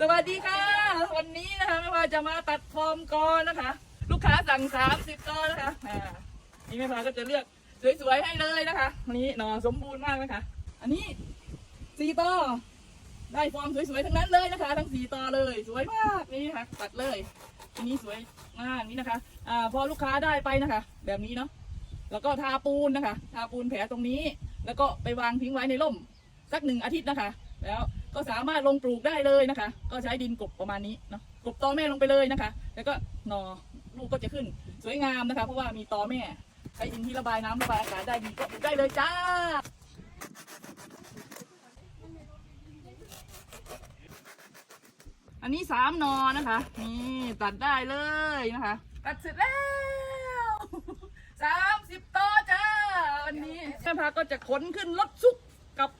สวัสดีค่ะ วันนี้นะคะไม่ว่าจะมาตัดฟอร์มกอนะคะ ลูกค้าสั่งสามสิบกอนะคะอ่านี่แม่พาก็จะเลือกสวยๆให้เลยนะคะนนี้หนอสมบูรณ์มากนะคะ อันนี้สี่ต่อได้ฟอร์มสวยๆทั้งนั้นเลยนะคะ ทั้งสี่ต่อเลยสวยมากนี่ค่ะตัดเลยอันนี้สวยมากนี่นะคะอ่าพอลูกค้าได้ไปนะคะ แบบนี้เนาะแล้วก็ทาปูนนะคะ ทาปูนแผลตรงนี้ แล้วก็ไปวางทิ้งไว้ในร่มสักหนึ่งอาทิตย์นะคะ แล้ว ก็สามารถลงปลูกได้เลยนะคะ ก็ใช้ดินกบประมาณนี้เนาะกบตอแม่ลงไปเลยนะคะ แล้วก็หนอลูกก็จะขึ้นสวยงามนะคะ เพราะว่ามีตอแม่ใช้ดินที่ระบายน้ำระบายอากาศได้ดีก็ปลูกได้เลยจ้าอันนี้สามนอนะคะนี่ตัดได้เลยนะคะตัดเสร็จแล้วสามสิบตอจ้าวันนี้แม่พาก็จะขนขึ้นรถซุกกับ